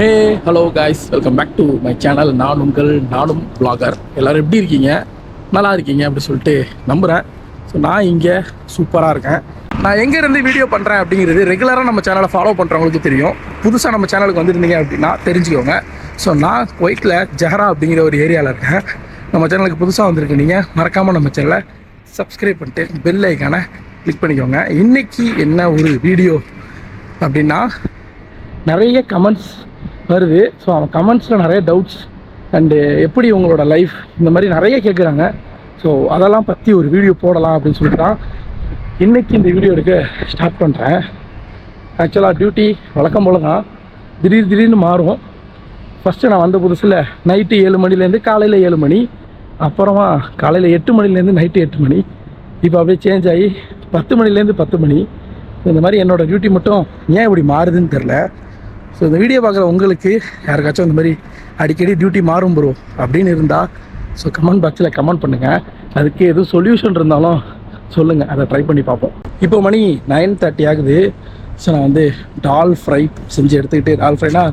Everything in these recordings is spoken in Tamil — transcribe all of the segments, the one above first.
Hey hello guys welcome back to my channel நான் உங்கள் நானும் பிளாகர் எல்லோரும் எப்படி இருக்கீங்க? நல்லா இருக்கீங்க அப்படி சொல்லிட்டு நம்புகிறேன் ஸோ நான் இங்கே சூப்பராக இருக்கேன். நான் எங்கேருந்து வீடியோ பண்ணுறேன் அப்படிங்கிறது ரெகுலராக நம்ம சேனலை ஃபாலோ பண்ணுறவங்களுக்கு தெரியும். புதுசாக நம்ம சேனலுக்கு வந்திருந்தீங்க அப்படின்னா தெரிஞ்சுக்கோங்க. ஸோ நான் குவைத்தில் ஜஹரா அப்படிங்கிற ஒரு ஏரியாவில் இருக்கேன். நம்ம சேனலுக்கு புதுசாக வந்திருக்கு நீங்கள் மறக்காமல் நம்ம சேனலை சப்ஸ்கிரைப் பண்ணிட்டு பெல் ஐக்கானை கிளிக் பண்ணிக்கோங்க. இன்றைக்கி என்ன ஒரு வீடியோ அப்படின்னா நிறைய கமெண்ட்ஸ் வருது. ஸோ அவன் கமெண்ட்ஸில் நிறைய டவுட்ஸ் அண்டு எப்படி உங்களோட லைஃப் இந்த மாதிரி நிறைய கேட்குறாங்க ஸோ அதெல்லாம் பற்றி ஒரு வீடியோ போடலாம் அப்படின்னு சொல்லிட்டு தான் இன்றைக்கி இந்த வீடியோ எடுக்க ஸ்டார்ட் பண்ணுறேன் ஆக்சுவலாக டியூட்டி வழக்கம் போல தான். திடீர் திடீர்னு மாறும். ஃபஸ்ட்டு நான் வந்த புதுசில் நைட்டு ஏழு மணிலேருந்து காலையில் ஏழு மணி. அப்புறமா காலையில் எட்டு மணிலேருந்து நைட்டு எட்டு மணி. இப்போ அப்படியே சேஞ்ச் ஆகி பத்து மணிலேருந்து பத்து மணி. இந்த மாதிரி என்னோடய டியூட்டி மட்டும் ஏன் இப்படி மாறுதுன்னு தெரில ஸோ இந்த வீடியோ பார்க்குற உங்களுக்கு யாருக்காச்சும் இந்த மாதிரி அடிக்கடி டியூட்டி மாறும் ப்ரோ அப்படின்னு இருந்தால் ஸோ கமெண்ட் பாக்ஸில் கமெண்ட் பண்ணுங்கள் அதுக்கு எதுவும் சொல்யூஷன் இருந்தாலும் சொல்லுங்கள் அதை ட்ரை பண்ணி பார்ப்போம். இப்போ மணி நைன் தேர்ட்டி ஆகுது. ஸோ நான் வந்து டால் ஃப்ரை செஞ்சு எடுத்துக்கிட்டு டால் ஃப்ரைனா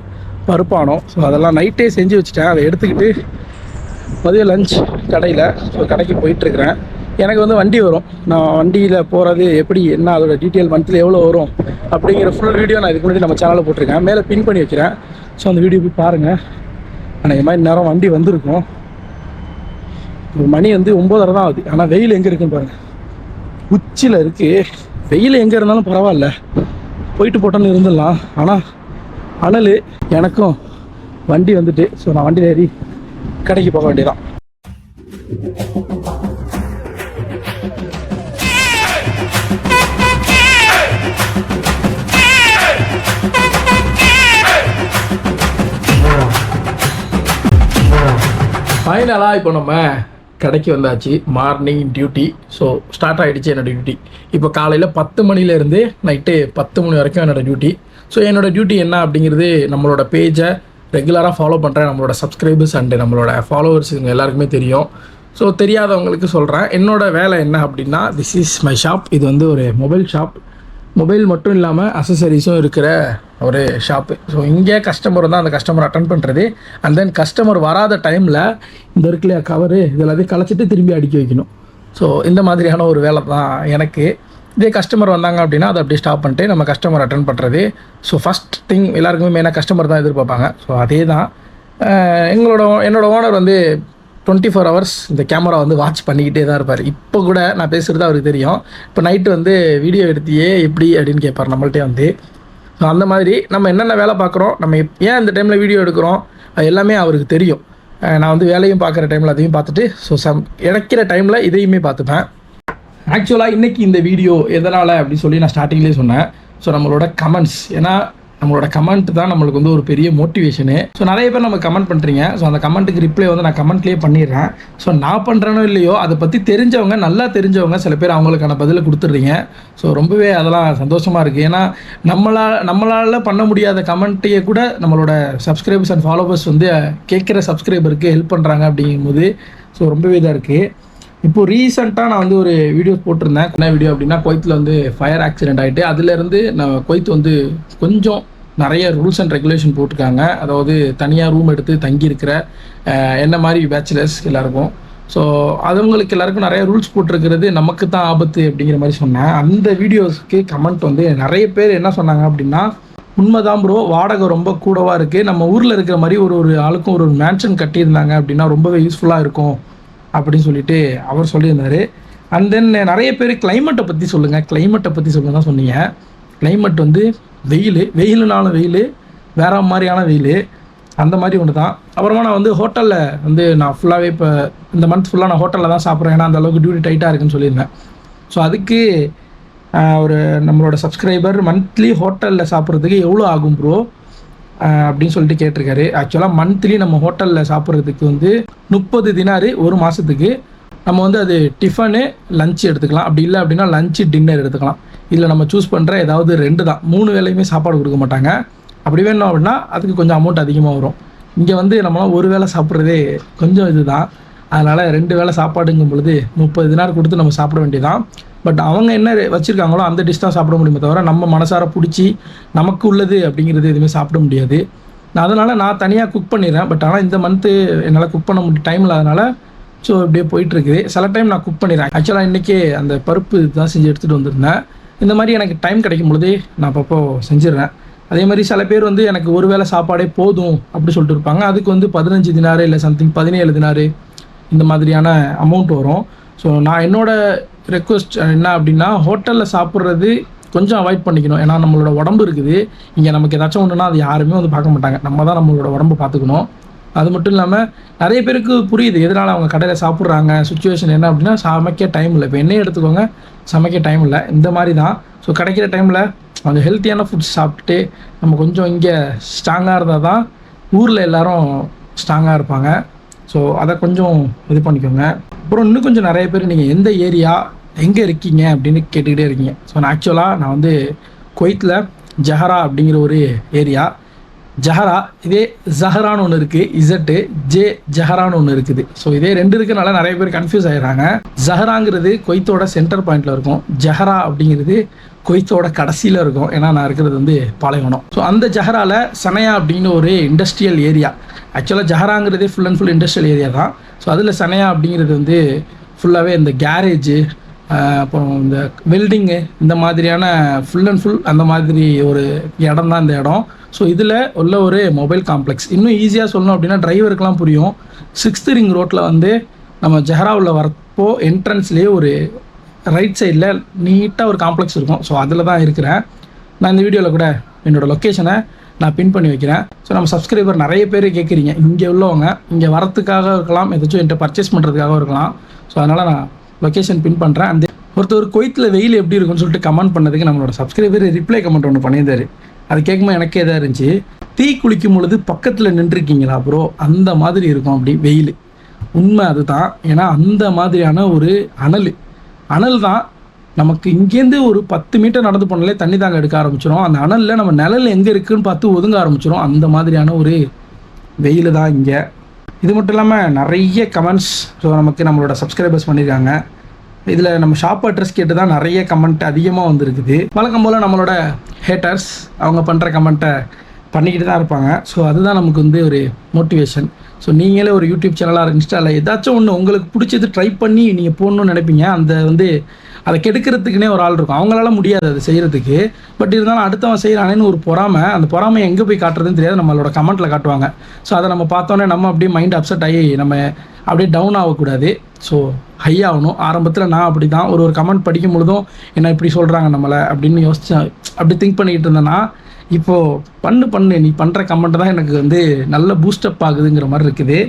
பருப்பானோம் ஸோ அதெல்லாம் நைட்டே செஞ்சு வச்சுட்டேன். அதை எடுத்துக்கிட்டு மதியம் லஞ்ச் கடையில் ஸோ கடைக்கு போயிட்டுருக்குறேன் எனக்கு வந்து வண்டி வரும். நான் வண்டியில் போகிறது எப்படி என்ன அதோட டீட்டெயில் மந்த்தில் எவ்வளோ வரும் அப்படிங்கிற ஃபுல் வீடியோ நான் இதுக்கு முன்னாடி நம்ம சேனலில் போட்டிருக்கேன். மேலே பின் பண்ணி வைக்கிறேன் ஸோ அந்த வீடியோ போய் பாருங்கள் ஆனால் இந்த மாதிரி நேரம் வண்டி வந்திருக்கும். இப்போ மணி வந்து ஒம்போதரை தான் ஆகுது. ஆனால் வெயில் எங்கே இருக்குன்னு பாருங்கள் உச்சியில் இருக்குது வெயில் எங்கே இருந்தாலும் பரவாயில்ல. போயிட்டு போட்டோன்னு இருந்துடலாம். ஆனால் அனல் எனக்கும் வண்டி வந்துட்டு ஸோ நான் வண்டியில் ஏறி கடைக்கு போக வேண்டியதான் ஃபைனலாக இப்போ நம்ம கடைக்கு வந்தாச்சு. மார்னிங் டியூட்டி ஸோ ஸ்டார்ட் ஆகிடுச்சு என்னோடய டியூட்டி இப்போ காலையில் பத்து மணிலேருந்து நைட்டு பத்து மணி வரைக்கும் என்னோடய டியூட்டி ஸோ என்னோட டியூட்டி என்ன அப்படிங்கிறது நம்மளோட பேஜை ரெகுலராக ஃபாலோ பண்ணுற நம்மளோட சப்ஸ்கிரைபர்ஸ் அண்டு நம்மளோட ஃபாலோவர்ஸ் இவங்க எல்லாருக்குமே தெரியும். ஸோ தெரியாதவங்களுக்கு சொல்கிறேன் என்னோட வேலை என்ன அப்படின்னா திஸ் இஸ் மை ஷாப் இது வந்து ஒரு மொபைல் ஷாப் மொபைல் மட்டும் இல்லாமல் அசசரிஸும் இருக்கிற ஒரு ஷாப்பு ஸோ இங்கே கஸ்டமர் தான் அந்த கஸ்டமர் அட்டன் பண்ணுறது அண்ட் தென் கஸ்டமர் வராத டைமில் இந்த இருக்குல்ல கவரு இதெல்லாத்தையும் கலைச்சிட்டு திரும்பி அடுக்கி வைக்கணும். ஸோ இந்த மாதிரியான ஒரு வேலை தான் எனக்கு. இதே கஸ்டமர் வந்தாங்க அப்படின்னா அதை அப்படியே ஸ்டாப் பண்ணிட்டு நம்ம கஸ்டமர் அட்டன் பண்ணுறது ஸோ ஃபஸ்ட் திங் எல்லாருக்குமே மெயினாக கஸ்டமர் தான் எதிர்பார்ப்பாங்க. ஸோ அதே தான் எங்களோட என்னோடய ஓனர் வந்து டுவெண்ட்டி ஃபோர் ஹவர்ஸ் இந்த கேமரா வந்து வாட்ச் பண்ணிக்கிட்டே தான் இருப்பார். இப்போ கூட நான் பேசுகிறது அவருக்கு தெரியும். இப்போ நைட்டு வந்து வீடியோ எடுத்தியே எப்படி அப்படின்னு கேட்பார் நம்மள்ட்டே வந்து. ஸோ அந்த மாதிரி நம்ம என்னென்ன வேலை பார்க்குறோம் நம்ம ஏன் இந்த டைமில் வீடியோ எடுக்கிறோம் அது எல்லாமே அவருக்கு தெரியும். நான் வந்து வேலையும் பார்க்குற டைமில் அதையும் பார்த்துட்டு ஸோ சம் இணைக்கிற டைமில் இதையுமே பார்த்துப்பேன். ஆக்சுவலாக இன்றைக்கி இந்த வீடியோ எதனால் அப்படின்னு சொல்லி நான் ஸ்டார்டிங்லேயே சொன்னேன். ஸோ நம்மளோட கமெண்ட்ஸ் ஏன்னா நம்மளோட கமெண்ட் தான் நம்மளுக்கு வந்து ஒரு பெரிய மோட்டிவேஷனு ஸோ நிறைய பேர் நம்ம கமெண்ட் பண்ணுறீங்க ஸோ அந்த கமெண்ட்டுக்கு ரிப்ளை வந்து நான் கமெண்ட்லேயே பண்ணிடுறேன். ஸோ நான் பண்ணுறேனோ இல்லையோ அதை பற்றி தெரிஞ்சவங்க நல்லா தெரிஞ்சவங்க சில பேர் அவங்களுக்கான பதிலை கொடுத்துட்றீங்க. ஸோ ரொம்பவே அதெல்லாம் சந்தோஷமாக இருக்குது ஏன்னா நம்மளால் நம்மளால் பண்ண முடியாத கமெண்ட்டையே கூட நம்மளோட சப்ஸ்கிரைபர்ஸ் அண்ட் ஃபாலோவர்ஸ் வந்து கேட்குற சப்ஸ்கிரைபருக்கு ஹெல்ப் பண்ணுறாங்க அப்படிங்கும்போது ஸோ ரொம்பவே இதாக இருக்குது இப்போ ரீசெண்டாக நான் வந்து ஒரு வீடியோ போட்டிருந்தேன். என்ன வீடியோ அப்படின்னா கொய்த்தில் வந்து ஃபயர் ஆக்சிடென்ட் ஆகிட்டு அதுலேருந்து நான் குவைத் வந்து கொஞ்சம் நிறைய ரூல்ஸ் அண்ட் ரெகுலேஷன் போட்டிருக்காங்க. அதாவது தனியாக ரூம் எடுத்து தங்கியிருக்கிற என்ன மாதிரி பேச்சுலர்ஸ் எல்லாருக்கும். ஸோ அதுங்களுக்கு எல்லாருக்கும் நிறைய ரூல்ஸ் போட்டிருக்கிறது நமக்கு தான் ஆபத்து அப்படிங்கிற மாதிரி சொன்னேன். அந்த வீடியோஸ்க்கு கமெண்ட் வந்து நிறைய பேர் என்ன சொன்னாங்க அப்படின்னா உண்மைதான் ப்ரோ வாடகை ரொம்ப கூடவாக இருக்குது நம்ம ஊரில் இருக்கிற மாதிரி ஒரு ஒரு ஆளுக்கும் ஒரு மேன்ஷன் கட்டியிருந்தாங்க அப்படின்னா ரொம்பவே யூஸ்ஃபுல்லாக இருக்கும். அப்படின்னு சொல்லிட்டு அவர் சொல்லியிருந்தாரு. அண்ட் தென் நிறைய பேர் கிளைமேட்டை பற்றி சொல்லுங்கள் கிளைமேட்டை பற்றி சொல்லுங்க தான் சொன்னீங்க. கிளைமேட் வந்து வெயில் வெயிலுனாலும் வெயில் வேற மாதிரியான வெயில் அந்த மாதிரி ஒன்று தான். அப்புறமா நான் வந்து ஹோட்டலில் வந்து நான் ஃபுல்லாகவே இப்போ இந்த மந்த் ஃபுல்லாக நான் ஹோட்டலில் தான் சாப்பிட்றேன். ஏன்னா அந்த அளவுக்கு டியூட்டி டைட்டாக இருக்குன்னு சொல்லியிருந்தேன். ஸோ அதுக்கு ஒரு நம்மளோட சப்ஸ்கிரைபர் மந்த்லி ஹோட்டலில் சாப்பிட்றதுக்கு எவ்வளோ ஆகும் ப்ரோ அப்படின்னு சொல்லிட்டு கேட்டிருக்காரு. ஆக்சுவலாக மந்த்லி நம்ம ஹோட்டலில் சாப்பிட்றதுக்கு வந்து முப்பது தினாரு ஒரு மாதத்துக்கு நம்ம வந்து அது டிஃபனு லஞ்சு எடுத்துக்கலாம். அப்படி இல்லை அப்படின்னா லஞ்சு டின்னர் எடுத்துக்கலாம். இதில் நம்ம சூஸ் பண்ணுற ஏதாவது ரெண்டு தான். மூணு வேலையுமே சாப்பாடு கொடுக்க மாட்டாங்க. அப்படி வேணும் அப்படின்னா அதுக்கு கொஞ்சம் அமௌண்ட் அதிகமாக வரும். இங்கே வந்து நம்மளாம் ஒரு வேளை சாப்பிட்றதே கொஞ்சம் இதுதான். அதனால் ரெண்டு வேளை சாப்பாடுங்கும் பொழுது முப்பது தினார் கொடுத்து நம்ம சாப்பிட வேண்டியதான் பட் அவங்க என்ன வச்சுருக்காங்களோ அந்த டிஷ் தான் சாப்பிட முடியுமே தவிர நம்ம மனசார பிடிச்சி நமக்கு உள்ளது அப்படிங்கிறது எதுவுமே சாப்பிட முடியாது. நான் அதனால் நான் தனியாக குக் பண்ணிடுறேன். பட் ஆனால் இந்த மந்த்து என்னால் குக் பண்ண முடியும் டைம் இல்லாதனால ஸோ இப்படியே போயிட்டுருக்குது சில டைம் நான் குக் பண்ணிடுறேன். ஆக்சுவலாக இன்றைக்கே அந்த பருப்பு தான் செஞ்சு எடுத்துகிட்டு வந்திருந்தேன். இந்த மாதிரி எனக்கு டைம் கிடைக்கும் பொழுதே நான் அப்பப்போ செஞ்சிடுறேன். அதே மாதிரி சில பேர் வந்து எனக்கு ஒரு வேளை சாப்பாடே போதும் அப்படி சொல்லிட்டு இருப்பாங்க. அதுக்கு வந்து பதினஞ்சு தினாறு இல்லை சம்திங் பதினேழு தினாறு இந்த மாதிரியான அமௌண்ட் வரும். ஸோ நான் என்னோட ரெக்வஸ்ட் என்ன அப்படின்னா ஹோட்டலில் சாப்பிட்றது கொஞ்சம் அவாய்ட் பண்ணிக்கணும். ஏன்னா நம்மளோட உடம்பு இருக்குது. இங்கே நமக்கு ஏதாச்சும் ஒன்றுனா அது யாருமே வந்து பார்க்க மாட்டாங்க. நம்ம தான் நம்மளோட உடம்பு பார்த்துக்கணும். அது மட்டும் இல்லாமல் நிறைய பேருக்கு புரியுது எதனால் அவங்க கடையில் சாப்பிட்றாங்க சுச்சுவேஷன் என்ன அப்படின்னா சமைக்க டைம் இல்லை. இப்போ என்னையே எடுத்துக்கோங்க சமைக்க டைம் இல்லை. இந்த மாதிரி தான். ஸோ கிடைக்கிற டைமில் கொஞ்சம் ஹெல்த்தியான ஃபுட்ஸ் சாப்பிட்டு நம்ம கொஞ்சம் இங்கே ஸ்ட்ராங்காக இருந்தால் தான் ஊரில் எல்லோரும் ஸ்ட்ராங்காக இருப்பாங்க. ஸோ அதை கொஞ்சம் இது பண்ணிக்கோங்க. அப்புறம் இன்னும் கொஞ்சம் நிறைய பேர் நீங்கள் எந்த ஏரியா எங்கே இருக்கீங்க அப்படின்னு கேட்டுக்கிட்டே இருக்கீங்க. ஸோ நான் ஆக்சுவலாக நான் வந்து குவைத்தில் ஜஹரா அப்படிங்கிற ஒரு ஏரியா. ஜஹரா இதே ஜஹரான்னு ஒன்று இருக்குது இசட்டு ஜே ஜஹரான்னு ஒன்று இருக்குது. ஸோ இதே ரெண்டு இருக்கனால நிறைய பேர் கன்ஃபியூஸ் ஆகிடுறாங்க ஜஹராங்கிறது கொய்த்தோட சென்டர் பாயிண்டில் இருக்கும். ஜஹரா அப்படிங்கிறது கொய்த்தோட கடைசியில் இருக்கும். ஏன்னா நான் இருக்கிறது வந்து பாலைவனம். ஸோ அந்த ஜஹராவில் சனையா அப்படின்னு ஒரு இண்டஸ்ட்ரியல் ஏரியா ஆக்சுவலாக ஜஹராங்கிறதே full and full industrial area தான். ஸோ அதில் சனையா அப்படிங்கிறது வந்து ஃபுல்லாகவே இந்த கேரேஜு அப்புறம் இந்த வெல்டிங்கு இந்த மாதிரியான ஃபுல் அண்ட் ஃபுல் அந்த மாதிரி ஒரு இடம் தான் இந்த இடம். ஸோ இதில் உள்ள ஒரு மொபைல் காம்ப்ளெக்ஸ் இன்னும் ஈஸியாக சொல்லணும் அப்படின்னா டிரைவருக்கெலாம் புரியும். சிக்ஸ்த் ரிங் ரோட்டில் வந்து நம்ம ஜெஹராவில் வரப்போ என்ட்ரன்ஸ்லேயே ஒரு ரைட் சைடில் நீட்டாக ஒரு காம்ப்ளெக்ஸ் இருக்கும். ஸோ அதில் தான் இருக்கிறேன். நான் இந்த வீடியோவில் கூட என்னோடய லொக்கேஷனை நான் பின் பண்ணி வைக்கிறேன். ஸோ நம்ம சப்ஸ்கிரைபர் நிறைய பேர் கேட்குறீங்க. இங்கே உள்ளவங்க இங்கே வரத்துக்காக இருக்கலாம் ஏதாச்சும் என்கிட்ட பர்ச்சேஸ் பண்ணுறதுக்காக இருக்கலாம். ஸோ அதனால் நான் லொக்கேஷன் பின் பண்ணுறேன் அந்த ஒருத்தர் கொய்த்தில் வெயில் எப்படி இருக்கும்னு சொல்லிட்டு கமெண்ட் பண்ணதுக்கு நம்மளோட சப்ஸ்கிரைபர் ரிப்ளை கமெண்ட் ஒன்று பண்ணியிருந்தாரு. அது கேட்கும்போது எனக்கே இதாக இருந்துச்சு. தீ குளிக்கும் பொழுது பக்கத்தில் நின்றுருக்கீங்களா ப்ரோ அந்த மாதிரி இருக்கும் அப்படி வெயில். உண்மை அதுதான். ஏன்னா அந்த மாதிரியான ஒரு அனல். அனல் தான் நமக்கு இங்கேருந்து ஒரு பத்து மீட்டர் நடந்து போனாலே தண்ணி தாங்க எடுக்க ஆரம்பிச்சிடும் அந்த அனலில் நம்ம நிழல் எங்கே இருக்குதுன்னு பார்த்து ஒதுங்க ஆரம்பிச்சிடும் அந்த மாதிரியான ஒரு வெயில் தான் இங்கே. இது மட்டும் இல்லாமல் நிறைய கமெண்ட்ஸ் ஸோ நமக்கு நம்மளோட சப்ஸ்கிரைபர்ஸ் பண்ணியிருக்காங்க இதில் நம்ம ஷாப் அட்ரஸ் கேட்டு தான் நிறைய கமெண்ட் அதிகமாக வந்திருக்குது. வழக்கம் போல் நம்மளோட ஹேட்டர்ஸ் அவங்க பண்ணுற கமெண்ட்டை பண்ணிக்கிட்டு தான் இருப்பாங்க. ஸோ அதுதான் நமக்கு வந்து ஒரு மோட்டிவேஷன் ஸோ நீங்களே ஒரு யூடியூப் சேனலாக இன்ஸ்டாவில் ஏதாச்சும் ஒன்று உங்களுக்கு பிடிச்சது ட்ரை பண்ணி நீங்கள் போடணும்னு நினைப்பீங்க. அந்த வந்து அதை கெடுக்கிறதுக்குனே ஒரு ஆள் இருக்கும். அவங்களால முடியாது அது செய்கிறதுக்கு பட் இருந்தாலும் அடுத்தவன் செய்கிறானேன்னு ஒரு பொறாமை அந்த பொறாமை எங்கே போய் காட்டுறதுன்னு தெரியாது. நம்மளோட கமெண்ட்டில் காட்டுவாங்க. ஸோ அதை நம்ம பார்த்தோன்னே நம்ம அப்படியே மைண்ட் அப்செட் ஆகி நம்ம அப்படியே டவுன் ஆகக்கூடாது. ஸோ ஹை ஆகணும். ஆரம்பத்தில் நான் அப்படி தான் ஒரு ஒரு கமெண்ட் படிக்கும் பொழுதும் என்ன இப்படி சொல்கிறாங்க நம்மளை? அப்படின்னு யோசிச்சு அப்படி திங்க் பண்ணிக்கிட்டு இருந்தேன்னா இப்போது பண்ணு பண்ணு. நீ பண்ணுற கமெண்ட் தான் எனக்கு வந்து நல்ல பூஸ்டப் ஆகுதுங்கிற மாதிரி இருக்குது.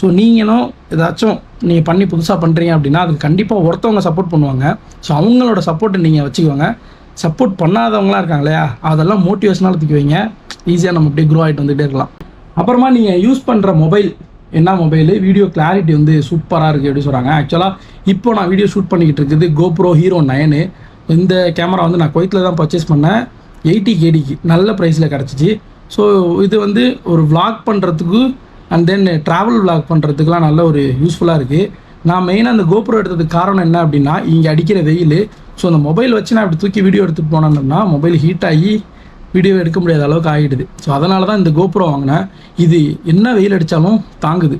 ஸோ நீங்களும் ஏதாச்சும் நீங்கள் பண்ணி புதுசாக பண்ணுறீங்க அப்படின்னா அதுக்கு கண்டிப்பாக ஒருத்தவங்க சப்போர்ட் பண்ணுவாங்க. ஸோ அவங்களோட சப்போர்ட்டை நீங்கள் வச்சுக்கோங்க. சப்போர்ட் பண்ணாதவங்களாம் இருக்காங்க இல்லையா அதெல்லாம் மோட்டிவேஷனாக தூக்கி வைங்க. ஈஸியாக நம்ம அப்படியே க்ரோ ஆகிட்டு வந்துகிட்டே இருக்கலாம். அப்புறமா நீங்கள் யூஸ் பண்ணுற மொபைல் என்ன மொபைலு வீடியோ கிளாரிட்டி வந்து சூப்பராக இருக்குது அப்படின்னு சொல்கிறாங்க ஆக்சுவலாக இப்போ நான் வீடியோ ஷூட் பண்ணிக்கிட்டு இருக்குது கோப்ரோ ஹீரோ நயனு இந்த கேமரா வந்து நான் கொய்த்தில் தான் பர்ச்சேஸ் பண்ணேன். எயிட்டி கேடிக்கு நல்ல ப்ரைஸில் கிடச்சிச்சு. ஸோ இது வந்து ஒரு விளாக் பண்ணுறதுக்கு அண்ட் தென் ட்ராவல் விளாக் பண்ணுறதுக்குலாம் நல்ல ஒரு யூஸ்ஃபுல்லாக இருக்குது நான் மெயினாக அந்த கோபுரம் எடுத்ததுக்கு காரணம் என்ன அப்படின்னா இங்கே அடிக்கிற வெயில். ஸோ அந்த மொபைல் வச்சு நான் இப்படி தூக்கி வீடியோ எடுத்துகிட்டு போனேன்னா மொபைல் ஹீட் ஆகி வீடியோ எடுக்க முடியாத அளவுக்கு ஆகிடுது ஸோ அதனால தான் இந்த கோபுரம் வாங்கினேன். இது என்ன வெயில் அடித்தாலும் தாங்குது.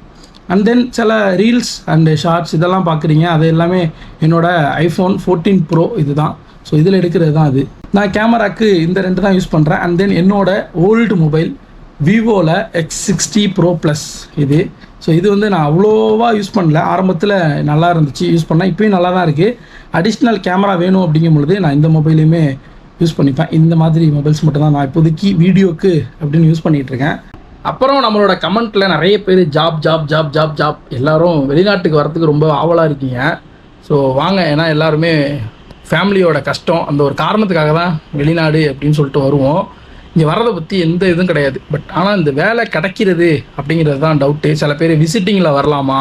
அண்ட் தென் சில ரீல்ஸ் அண்டு ஷார்ட்ஸ் இதெல்லாம் பார்க்குறீங்க. அது எல்லாமே என்னோடய ஐஃபோன் ஃபோர்டீன் ப்ரோ இதுதான். ஸோ இதில் எடுக்கிறது தான் அது. நான் கேமராக்கு இந்த ரெண்டு தான் யூஸ் பண்ணுறேன் அண்ட் தென் என்னோட ஓல்டு மொபைல் விவோவில் எக்ஸ் சிக்ஸ்டி ப்ரோ ப்ளஸ் இது. ஸோ இது வந்து நான் அவ்வளோவா யூஸ் பண்ணல. ஆரம்பத்தில் நல்லா இருந்துச்சு. யூஸ் பண்ணேன். இப்போயும் நல்லா தான் இருக்குது அடிஷ்னல் கேமரா வேணும் அப்படிங்கும் பொழுது நான் இந்த மொபைலையுமே யூஸ் பண்ணிப்பேன். இந்த மாதிரி மொபைல்ஸ் மட்டும் தான் நான் இப்போதைக்கு வீடியோக்கு அப்படின்னு யூஸ் பண்ணிகிட்டு இருக்கேன். அப்புறம் நம்மளோட கமெண்ட்டில் நிறைய பேர் job job job job job எல்லாரும் வெளிநாட்டுக்கு வரத்துக்கு ரொம்ப ஆவலாக இருக்கீங்க. ஸோ வாங்க. ஏன்னா எல்லாருமே ஃபேமிலியோட கஷ்டம் அந்த ஒரு காரணத்துக்காக தான் வெளிநாடு அப்படின்னு சொல்லிட்டு வருவோம். இங்கே வரதை பற்றி எந்த இதுவும் கிடையாது. பட் ஆனால் இந்த வேலை கிடைக்கிறது அப்படிங்கிறது தான் டவுட்டு சில பேர் விசிட்டிங்கில் வரலாமா?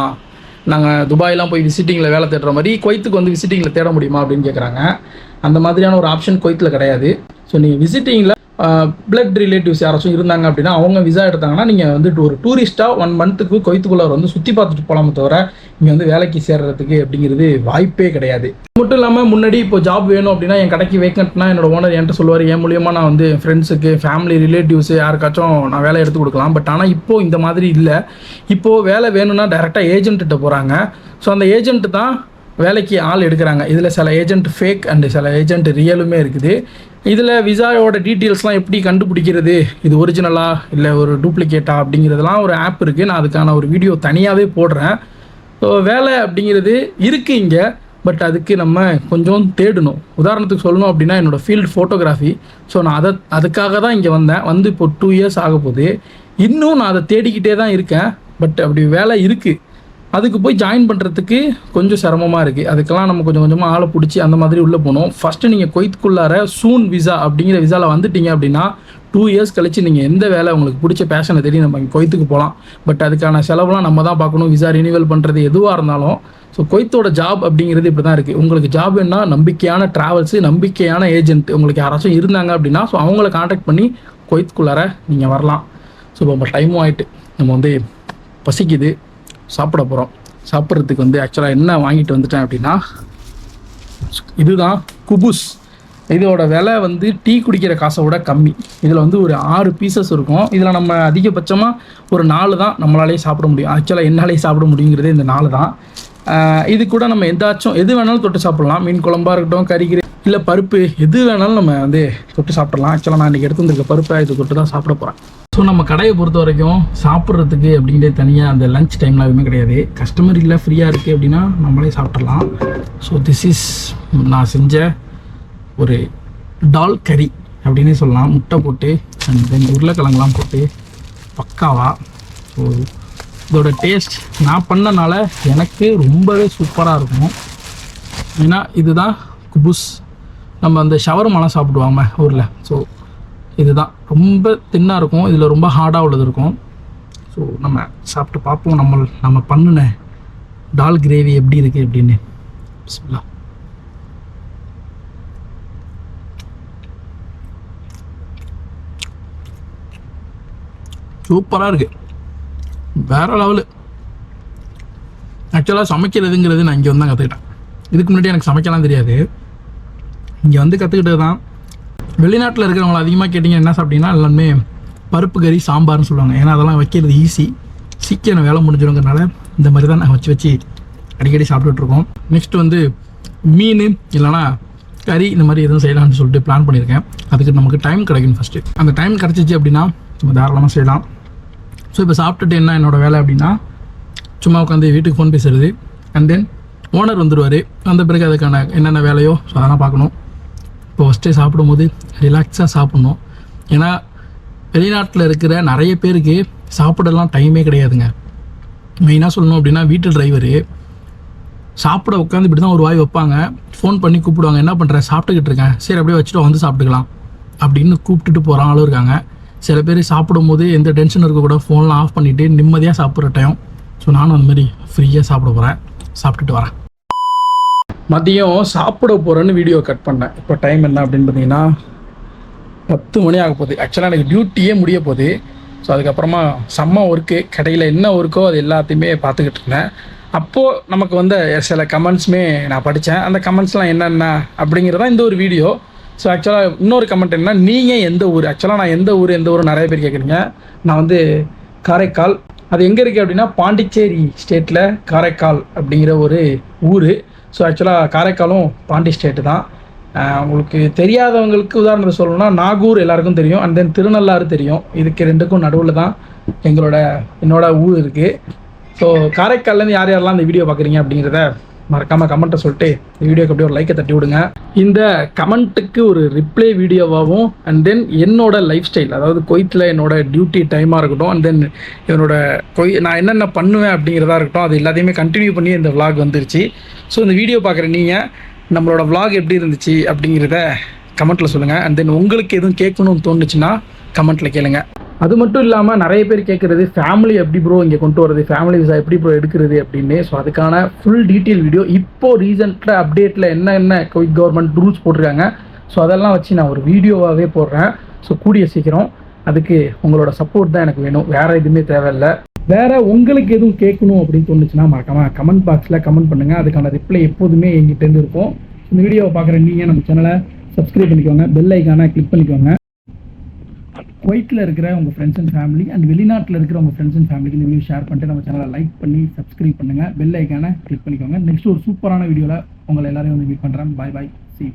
நாங்கள் துபாய்லாம் போய் விசிட்டிங்கில் வேலை தேடுற மாதிரி குவைத்துக்கு வந்து விசிட்டிங்கில் தேட முடியுமா அப்படின்னு கேட்குறாங்க அந்த மாதிரியான ஒரு ஆப்ஷன் குவைத்தில் கிடையாது. ஸோ நீங்கள் விசிட்டிங்கில் பிளட் ரிலேட்டிவ்ஸ் யாராச்சும் இருந்தாங்க அப்படின்னா அவங்க விசா எடுத்தாங்கன்னா நீங்கள் வந்து ஒரு டூரிஸ்ட்டாக ஒன் மந்த்துக்கு கொய்த்துக்குள்ளே வந்து சுற்றி பார்த்துட்டு போகலாமே தவிர இங்கே வந்து வேலைக்கு சேர்றதுக்கு அப்படிங்கிறது வாய்ப்பே கிடையாது. மட்டும் இல்லாமல் முன்னாடி இப்போ ஜாப் வேணும் அப்படின்னா என் கடைக்கு வேக்கண்ட்னா என்னோட ஓனர் என்கிட்ட சொல்லுவார் என் மூலியமாக நான் வந்து ஃப்ரெண்ட்ஸுக்கு ஃபேமிலி ரிலேட்டிவ்ஸ் யாருக்காச்சும் நான் வேலை எடுத்து கொடுக்கலாம். பட் ஆனால் இப்போ இந்த மாதிரி இல்லை. இப்போது வேலை வேணும்னா டேரெக்டாக ஏஜென்ட்டு போகிறாங்க ஸோ அந்த ஏஜென்ட் தான் வேலைக்கு ஆள் எடுக்கிறாங்க. இதில் சில ஏஜென்ட் ஃபேக் அண்டு சில ஏஜென்ட் ரியலுமே இருக்குது. இதில் விசாவோட டீட்டெயில்ஸ்லாம் எப்படி கண்டுபிடிக்கிறது? இது ஒரிஜினலா இல்லை ஒரு டூப்ளிகேட்டா அப்படிங்கிறதுலாம் ஒரு ஆப் இருக்குது நான் அதுக்கான ஒரு வீடியோ தனியாகவே போடுறேன். ஸோ வேலை அப்படிங்கிறது இருக்குது இங்கே. பட் அதுக்கு நம்ம கொஞ்சம் தேடணும். உதாரணத்துக்கு சொல்லணும் அப்படின்னா என்னோடய ஃபீல்டு ஃபோட்டோகிராஃபி ஸோ நான் அதை அதுக்காக தான் இங்கே வந்தேன். வந்து இப்போ டூ இயர்ஸ் ஆக போகுது இன்னும் நான் அதை தேடிக்கிட்டே தான் இருக்கேன். பட் அப்படி வேலை இருக்குது அதுக்கு போய் ஜாயின் பண்ணுறதுக்கு கொஞ்சம் சிரமமாக இருக்குது அதுக்கெல்லாம் நம்ம கொஞ்சம் கொஞ்சமாக ஆளை பிடிச்சி அந்த மாதிரி உள்ளே போகணும் ஃபஸ்ட்டு நீங்கள் கொய்த்துக்குள்ளார சூன் விசா அப்படிங்கிற விசாவில் வந்துட்டீங்க அப்படின்னா டூ இயர்ஸ் கழிச்சு நீங்கள் எந்த வேலை உங்களுக்கு பிடிச்ச பேஷனை தேடி நம்ம இங்கே கொய்த்துக்கு போகலாம் பட் அதுக்கான செலவுலாம் நம்ம தான் பார்க்கணும். விசா ரினியூவல் பண்ணுறது எதுவாக இருந்தாலும் ஸோ கொய்த்தோட ஜாப் அப்படிங்கிறது இப்படி தான் இருக்குது உங்களுக்கு ஜாப் என்ன நம்பிக்கையான ட்ராவல்ஸு நம்பிக்கையான ஏஜென்ட் உங்களுக்கு யாராச்சும் இருந்தாங்க அப்படின்னா ஸோ அவங்கள காண்டாக்ட் பண்ணி கொய்த்துக்குள்ளார நீங்கள் வரலாம். ஸோ இப்போ நம்ம டைமும் ஆகிட்டு நம்ம வந்து பசிக்குது. சாப்பிட போகிறோம் சாப்பிட்றதுக்கு வந்து ஆக்சுவலாக என்ன வாங்கிட்டு வந்துட்டேன் அப்படின்னா இதுதான் குபுஸ். இதோட விலை வந்து டீ குடிக்கிற காசை விட கம்மி. இதில் வந்து ஒரு ஆறு பீசஸ் இருக்கும். இதில் நம்ம அதிகபட்சமாக ஒரு நாலு தான் நம்மளாலே சாப்பிட முடியும். ஆக்சுவலாக என்னாலே சாப்பிட முடியுங்கிறது இந்த நாலு தான். இது கூட நம்ம எதாச்சும் எது வேணாலும் தொட்டு சாப்பிட்லாம். மீன் குழம்பா இருக்கட்டும் கறிக்கிற இல்லை பருப்பு எது வேணாலும் நம்ம வந்து தொட்டு சாப்பிடலாம். ஆக்சுவலாக நான் இன்றைக்கி எடுத்து வந்திருக்க பருப்பை இது தொட்டு தான் சாப்பிட போகிறேன் ஸோ நம்ம கடையை பொறுத்த வரைக்கும் சாப்பிட்றதுக்கு அப்படின்றது தனியாக அந்த லஞ்ச் டைம்லாம் எதுவுமே கிடையாது. கஸ்டமர் இல்லை ஃப்ரீயாக இருக்குது அப்படின்னா நம்மளே சாப்பிட்றலாம் ஸோ திஸ் இஸ் நான் செஞ்ச ஒரு டால் கறி அப்படின்னே சொல்லலாம். முட்டை போட்டு அண்ட் தென் உருளைக்கிழங்குலாம் போட்டு பக்காவா. ஸோ இதோட டேஸ்ட் நான் பண்ணனால எனக்கு ரொம்பவே சூப்பராக இருக்கும். ஏன்னா இதுதான் குபுஸ். நம்ம அந்த ஷவர்மாலாம் சாப்பிடுவாங்க ஊரில். ஸோ இதுதான். ரொம்ப தின்னாக இருக்கும். இதில் ரொம்ப ஹார்டாக உள்ளது இருக்கும். ஸோ நம்ம சாப்பிட்டு பார்ப்போம். நம்ம நம்ம பண்ணின டால் கிரேவி எப்படி இருக்குது அப்படின்னு. பிஸ்மில்லா. சூப்பராக இருக்குது வேற லெவலு ஆக்சுவலாக சமைக்கிறதுங்கிறது நான் இங்கே வந்து தான் கற்றுக்கிட்டேன் இதுக்கு முன்னாடி எனக்கு சமைக்கலாம் தெரியாது. இங்கே வந்து கற்றுக்கிட்டது தான் வெளிநாட்டில் இருக்கிறவங்கள அதிகமாக கேட்டிங்க என்ன சாப்பிட்டீங்கன்னா எல்லாமே பருப்பு கறி சாம்பார்னு சொல்லுவாங்க. ஏன்னா அதெல்லாம் வைக்கிறது ஈஸி சீக்கிரம் வேலை முடிஞ்சிடுங்கிறனால இந்த மாதிரி தான் நாங்கள் வச்சு வச்சு அடிக்கடி சாப்பிட்டுட்ருக்கோம் நெக்ஸ்ட் வந்து மீன் இல்லைனா கறி இந்த மாதிரி எதுவும் செய்யலாம்னு சொல்லிட்டு பிளான் பண்ணியிருக்கேன். அதுக்கு நமக்கு டைம் கிடைக்கும் ஃபஸ்ட்டு அந்த டைம் கிடச்சிச்சு அப்படின்னா நம்ம தாராளமாக செய்யலாம். ஸோ இப்போ சாப்பிட்டுட்டு என்ன என்னோட வேலை அப்படின்னா சும்மா உட்காந்து வீட்டுக்கு ஃபோன் பேசுறது. அண்ட் தென் ஓனர் வந்துடுவார் வந்த பிறகு அதுக்கான என்னென்ன வேலையோ ஸோ அதெல்லாம் பார்க்கணும். இப்போ ஃபஸ்ட்டே சாப்பிடும்போது ரிலாக்ஸாக சாப்பிட்ணும். ஏன்னா வெளிநாட்டில் இருக்கிற நிறைய பேருக்கு சாப்பிடலாம் டைமே கிடையாதுங்க. மெயினாக சொல்லணும் அப்படின்னா வீட்டு டிரைவரு சாப்பிட உட்காந்து இப்படி தான் ஒரு வாய் வைப்பாங்க. ஃபோன் பண்ணி கூப்பிடுவாங்க என்ன பண்ணுறேன் சாப்பிட்டுக்கிட்டு இருக்கேன். சரி அப்படியே வச்சுட்டு வந்து சாப்பிட்டுக்கலாம். அப்படின்னு கூப்பிட்டுட்டு போகிற ஆளும் இருக்காங்க. சில பேர் சாப்பிடும்போது எந்த டென்ஷன் இருக்கக்கூட ஃபோன்லாம் ஆஃப் பண்ணிவிட்டு நிம்மதியாக சாப்பிட்ற டைம் ஸோ நானும் அந்த மாதிரி ஃப்ரீயாக சாப்பிட போகிறேன் சாப்பிட்டுட்டு வரேன். மதியம் சாப்பிட போகிறேன்னு வீடியோ கட் பண்ணேன். இப்போ டைம் என்ன அப்படின்னு பார்த்தீங்கன்னா பத்து மணி ஆக போகுது. ஆக்சுவலாக எனக்கு டியூட்டியே முடிய போகுது. ஸோ அதுக்கப்புறமா செம்ம ஒர்க்கு கடையில் என்ன ஒர்க்கோ அது எல்லாத்தையுமே பார்த்துக்கிட்டு இருந்தேன். அப்போது நமக்கு வந்த சில கமெண்ட்ஸுமே நான் படித்தேன் அந்த கமெண்ட்ஸ்லாம் என்னென்ன அப்படிங்கிறதா இந்த ஒரு வீடியோ ஸோ ஆக்சுவலாக இன்னொரு கமெண்ட் என்ன நீங்கள் எந்த ஊர்? ஆக்சுவலாக நான் எந்த ஊர் எந்த ஊர் நிறைய பேர் கேட்குறீங்க. நான் வந்து காரைக்கால். அது எங்கே இருக்குது அப்படின்னா பாண்டிச்சேரி ஸ்டேட்டில் காரைக்கால் அப்படிங்கிற ஒரு ஊர். ஸோ ஆக்சுவலாக காரைக்காலும் பாண்டி ஸ்டேட்டு தான். உங்களுக்கு தெரியாதவங்களுக்கு உதாரணத்தை சொல்லணும்னா நாகூர் எல்லாருக்கும் தெரியும். அண்ட் தென் திருநள்ளாறு தெரியும். இதுக்கு ரெண்டுக்கும் நடுவில் தான் எங்களோட என்னோட ஊர் இருக்குது ஸோ காரைக்கால்லேருந்து யார் யாரெல்லாம் இந்த வீடியோ பார்க்குறீங்க அப்படிங்கிறத மறக்காமல் கமெண்ட்டை சொல்லிட்டு இந்த வீடியோக்கு அப்படியே ஒரு லைக்கை தட்டி விடுங்க. இந்த கமெண்ட்டுக்கு ஒரு ரிப்ளை வீடியோவாகவும் அண்ட் தென் என்னோட லைஃப் ஸ்டைல் அதாவது கொய்த்தில் என்னோட டியூட்டி டைமாக இருக்கட்டும் அண்ட் தென் என்னோட கொய் நான் என்னென்ன பண்ணுவேன் அப்படிங்கிறதா இருக்கட்டும் அது எல்லாத்தையுமே கண்டினியூ பண்ணி இந்த விளாக் வந்துருச்சு. ஸோ இந்த வீடியோ பார்க்குற நீங்கள் நம்மளோட விளாக் எப்படி இருந்துச்சு அப்படிங்கிறத கமெண்ட்டில் சொல்லுங்கள் அண்ட் தென் உங்களுக்கு எதுவும் கேட்கணும்னு தோணுச்சுன்னா கமெண்ட்டில் கேளுங்கள் அது மட்டும் இல்லாமல் நிறைய பேர் கேட்குறது ஃபேமிலி எப்படி ப்ரோ இங்கே கொண்டு வரது ஃபேமிலி விசா எப்படி ப்ரோ எடுக்கிறது? அப்படின்னு. ஸோ அதுக்கான ஃபுல் டீட்டெயில் வீடியோ இப்போ ரீசெண்டாக அப்டேட்டில் என்ன என்ன கவர்மெண்ட் ரூல்ஸ் போட்டிருக்காங்க. ஸோ அதெல்லாம் வச்சு நான் ஒரு வீடியோவாகவே போடுறேன். ஸோ கூடிய சீக்கிரம் அதுக்கு உங்களோட சப்போர்ட் தான் எனக்கு வேணும். வேறு எதுவுமே தேவையில்லை. வேறு உங்களுக்கு எதுவும் கேட்கணும் அப்படின்னு தோணுச்சுன்னா மறக்காமல் கமெண்ட் பாக்ஸில் கமெண்ட் பண்ணுங்க. அதுக்கான ரிப்ளை எப்போதுமே எங்கிட்டேருந்து இருக்கும். இந்த வீடியோவை பார்க்குற நீங்கள் நம்ம சேனலை சப்ஸ்கிரைப் பண்ணிக்கோங்க. பெல் ஐக்கானை கிளிக் பண்ணிக்கோங்க. குவைத்தில் இருக்கிற உங்கள் ஃப்ரெண்ட்ஸ் அண்ட் ஃபேமிலி அண்ட் வெளிநாட்டில் இருக்கிற உங்கள் ஃப்ரெண்ட்ஸ் அண்ட் ஃபேமிலிக்கு இந்த வீடியோ ஷேர் பண்ணிட்டு நம்ம சேனலை லைக் பண்ணி சப்ஸ்கிரைப் பண்ணுங்கள் பெல் ஐக்கானை கிளிக் பண்ணிக்கோங்க. நெக்ஸ்ட் ஒரு சூப்பரான வீடியோவில் உங்களை எல்லாரையும் வந்து மீட் பண்ணுறேன் பாய் பாய் சி